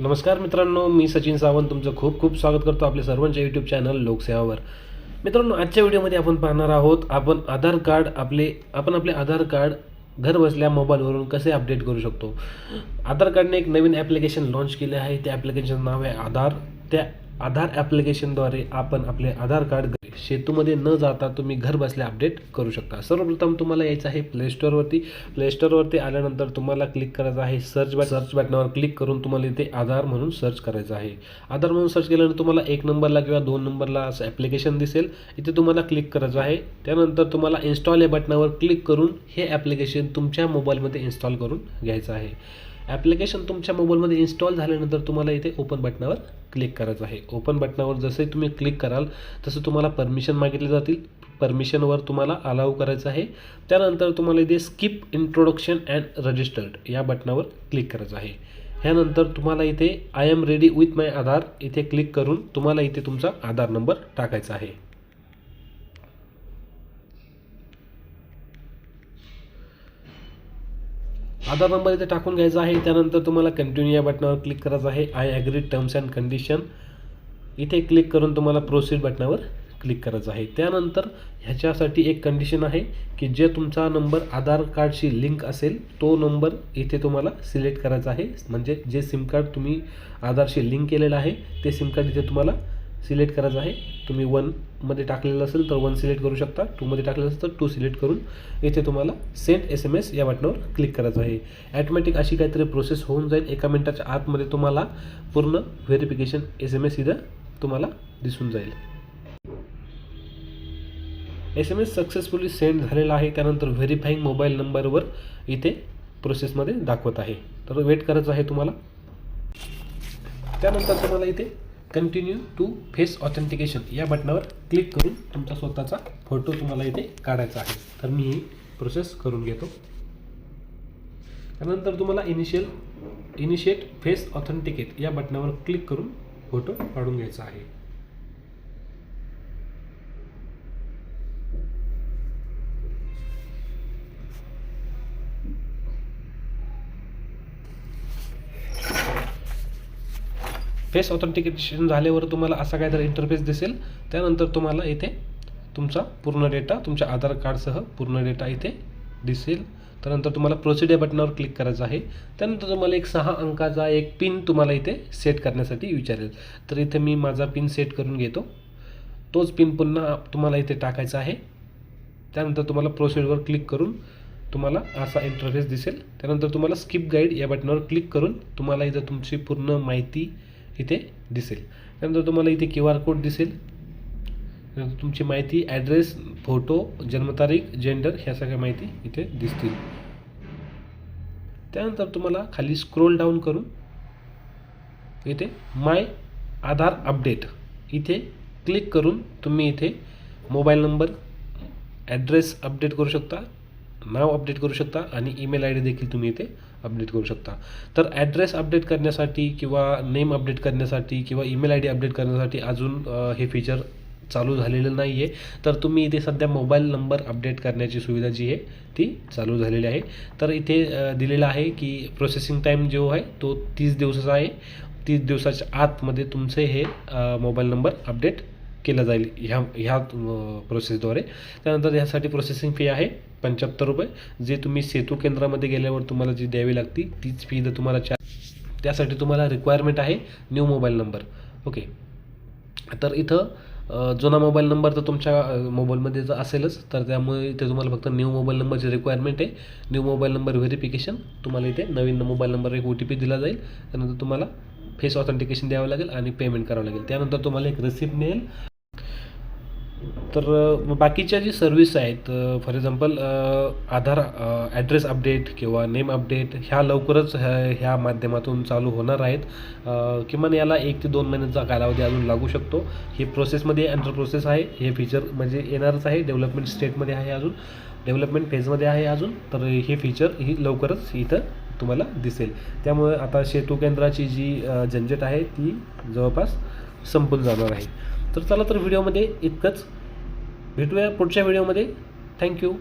नमस्कार मित्रांनो मी सचिन सावंत. तुमचं खूप खूप स्वागत करतो आपल्या सर्वांच्या यूट्यूब चॅनल लोकसेवावर. मित्रांनो आजच्या व्हिडिओमध्ये आपण पाहणार आहोत आपण आधार कार्ड आपले आपण आपले आधार कार्ड घर बसल्या मोबाईलवरून कसे अपडेट करू शकतो? आधार कार्डने एक नवीन ॲप्लिकेशन लॉन्च केले आहे. त्या ॲप्लिकेशनचं नाव आहे आधार. त्या आधार ॲप्लिकेशनद्वारे आपण आपले आधार कार्ड सेतूमध्ये न जाता तुम्ही घर बसल्या अपडेट करू शकता. सर्वप्रथम तुम्हाला यायचं आहे प्ले स्टोअरवरती प्ले स्टोअरवरती आल्यानंतर तुम्हाला क्लिक करायचं आहे सर्च बॅट सर्च बटनावर क्लिक करून तुम्हाला इथे आधार म्हणून सर्च करायचं आहे. आधार म्हणून सर्च केल्यानंतर तुम्हाला एक नंबरला किंवा दोन नंबरला असं ॲप्लिकेशन दिसेल. इथे तुम्हाला क्लिक करायचं आहे. त्यानंतर तुम्हाला इन्स्टॉल या बटनावर क्लिक करून हे ॲप्लिकेशन तुमच्या मोबाईलमध्ये इन्स्टॉल करून घ्यायचं आहे. ॲप्लिकेशन तुमच्या मोबाईलमध्ये इन्स्टॉल झाल्यानंतर तुम्हाला इथे ओपन बटनावर क्लिक करायचं आहे. ओपन बटनावर जसे तुम्ही क्लिक कराल तसं तुम्हाला परमिशन मागितले जातील. परमिशनवर तुम्हाला अलाव करायचं आहे. त्यानंतर तुम्हाला इथे स्किप इंट्रोडक्शन अँड रजिस्टर्ड या बटनावर क्लिक करायचं आहे. ह्यानंतर तुम्हाला इथे I am ready with my Aadhaar इथे क्लिक करून तुम्हाला इथे तुमचा आधार नंबर टाकायचा आहे. आधार नंबर इथे टाकून घ्यायचा आहे. त्यानंतर तुम्हाला कंटिन्यू या बटनावर क्लिक करायचं आहे. I agree terms and condition इथे क्लिक करून तुम्हाला प्रोसीड बटनावर क्लिक करायचं आहे. त्यानंतर ह्याच्यासाठी एक कंडिशन आहे की जे तुमचा नंबर आधार कार्डशी लिंक असेल तो नंबर इथे तुम्हाला सिलेक्ट करायचा आहे. म्हणजे जे सिम कार्ड तुम्ही आधारशी लिंक केलेलं आहे ते सिम कार्ड इथे तुम्हाला सिलेक्ट करायचं आहे. तुम्ही वनमध्ये टाकलेलं असेल तर वन सिलेक्ट करू शकता. टूमध्ये टाकलेलं असेल तर टू सिलेक्ट करून इथे तुम्हाला सेंड एस एम एस या बटनावर क्लिक करायचं आहे. ॲटोमॅटिक अशी काहीतरी प्रोसेस होऊन जाईल. एका मिनटाच्या आतमध्ये तुम्हाला पूर्ण व्हेरिफिकेशन एस एम एस इथं तुम्हाला दिसून जाईल. S M S successfully send झालेला आहे. त्यानंतर व्हेरीफाईंग मोबाईल नंबरवर इथे प्रोसेसमध्ये दाखवत आहे. तर वेट करायचं आहे तुम्हाला. त्यानंतर तुम्हाला इथे कंटिन्यू टू फेस ऑथेंटिकेशन या बटनावर क्लिक करून तुमचा स्वतःचा फोटो तुम्हाला इथे काढायचा आहे. तर मी ही प्रोसेस करून घेतो. त्यानंतर तुम्हाला इनिशियल इनिशिएट फेस ऑथेंटिकेट या बटनावर क्लिक करून फोटो काढून घ्यायचा आहे. फेस ऑथेंटिकेशन झाल्यावर तुम्हाला असा काहीतरी इंटरफेस दिसेल. त्यानंतर तुम्हाला इथे तुमचा पूर्ण डेटा तुमच्या आधार कार्डसह पूर्ण डेटा इथे दिसेल. त्यानंतर तुम्हाला प्रोसिडियर बटनावर क्लिक करायचं आहे. त्यानंतर तुम्हाला एक सहा अंकाचा एक पिन तुम्हाला इथे सेट करण्यासाठी विचारेल. तर इथे मी माझा पिन सेट करून घेतो. तोच पिन पुन्हा तुम्हाला इथे टाकायचा आहे. त्यानंतर तुम्हाला प्रोसिडवर क्लिक करून तुम्हाला असा इंटरफेस दिसेल. त्यानंतर तुम्हाला स्किप गाईड या बटनावर क्लिक करून तुम्हाला इथं तुमची पूर्ण माहिती इथे दिसेल. त्यानंतर तुम्हाला इथे क्यू आर कोड दिसेल. त्यानंतर तुमची माहिती ॲड्रेस फोटो जन्मतारीख जेंडर ह्या सगळ्या माहिती इथे दिसतील. त्यानंतर तुम्हाला खाली स्क्रोल डाऊन करून इथे माय आधार अपडेट इथे क्लिक करून तुम्ही इथे मोबाईल नंबर ॲड्रेस अपडेट करू शकता नाव अपडेट करू शकता आणि ईमेल आय डी देखील तुम्ही इथे अपडेट करू शकता. तर ॲड्रेस अपडेट करण्यासाठी किंवा नेम अपडेट करण्यासाठी किंवा ईमेल आय डी अपडेट करण्यासाठी अजून हे फीचर चालू झालेलं नाही आहे तर तुम्ही इथे सध्या मोबाईल नंबर अपडेट करण्याची सुविधा जी आहे ती चालू झालेली आहे. तर इथे दिलेलं आहे की प्रोसेसिंग टाईम जो आहे तो तीस दिवसाचा आहे. तीस दिवसाच्या आतमध्ये तुमचे हे मोबाईल नंबर अपडेट केलं जाईल ह्या ह्या प्रोसेसद्वारे त्यानंतर ह्यासाठी प्रोसेसिंग फी आहे पंच्याहत्तर रुपये. जे तुम्ही सेतू केंद्रामध्ये गेल्यावर तुम्हाला जी द्यावी लागती तीच फी जर तुम्हाला चा त्यासाठी तुम्हाला रिक्वायरमेंट आहे न्यू मोबाईल नंबर ओके तर इथं जुना मोबाईल नंबर तर तुमच्या मोबाईलमध्ये जर असेलच. तर त्यामुळे इथे तुम्हाला फक्त न्यू मोबाईल नंबरची रिक्वायरमेंट आहे. न्यू मोबाईल नंबर व्हेरिफिकेशन तुम्हाला इथे नवीन मोबाईल नंबर एक ओ टी पी दिला जाईल. त्यानंतर तुम्हाला फेस ऑथेंटिकेशन द्यावं लागेल आणि पेमेंट करावं लागेल. त्यानंतर तुम्हाला एक रिसिप्ट मिळेल. तर बाकीच्या जी सर्विस आहेत for example Aadhaar address update किंवा नेम अपडेट ह्या लवकरच ह्या ह्या माध्यमातून चालू होणार आहेत. किमान याला एक ते दोन महिन्यांचा कालावधी अजून लागू शकतो. हे प्रोसेसमध्ये अंडर प्रोसेस आहे. हे फीचर म्हणजे येणारच आहे. डेव्हलपमेंट स्टेटमध्ये आहे अजून. डेव्हलपमेंट फेजमध्ये आहे अजून. तर हे फीचर ही लवकरच इथं तुम्हाला दिसेल. त्यामुळे आता सेतू केंद्राची जी झंझट आहे ती जवळपास संपून जाणार आहे. तर चला तर व्हिडिओमध्ये इतकंच. भेटूया पुढच्या व्हिडिओमध्ये. थँक्यू